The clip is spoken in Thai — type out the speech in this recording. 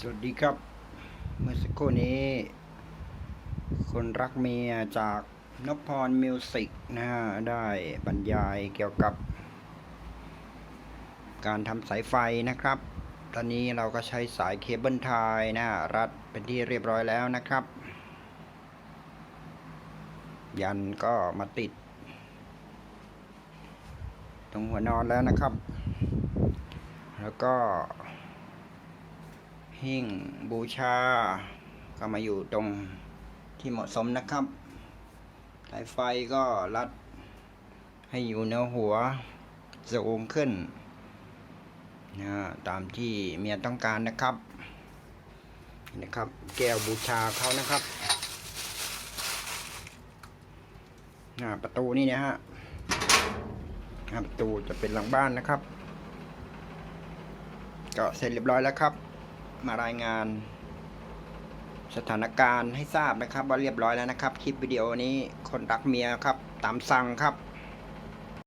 สวัสดีครับ เมื่อสักครู่นี้ คนรักเมียจากนพพรมิวสิกนะฮะได้บรรยายเกี่ยวกับ การทำสายไฟนะครับ ตอนนี้เราก็ใช้สายเคเบิลไทยนะฮะรัดเป็นที่เรียบร้อยแล้วนะครับ ยันก็มาติด ตรงหัวนอนแล้วนะครับ แล้วก็ หิ้งบูชา ก็มาอยู่ตรงที่เหมาะสมนะครับสายไฟก็รัดให้อยู่เหนือหัวสูงขึ้นนะตามที่เมียต้องการนะครับนี่นะครับ แก้วบูชาเขานะครับหน้าประตูนี่นะฮะหน้าประตูจะเป็นหลังบ้านนะครับ ก็เสร็จเรียบร้อยแล้วครับ มารายงาน สถานการณ์ให้ทราบนะครับ ว่าเรียบร้อยแล้วนะครับ คลิปวิดีโอนี้คนรักเมียครับตามสั่งครับ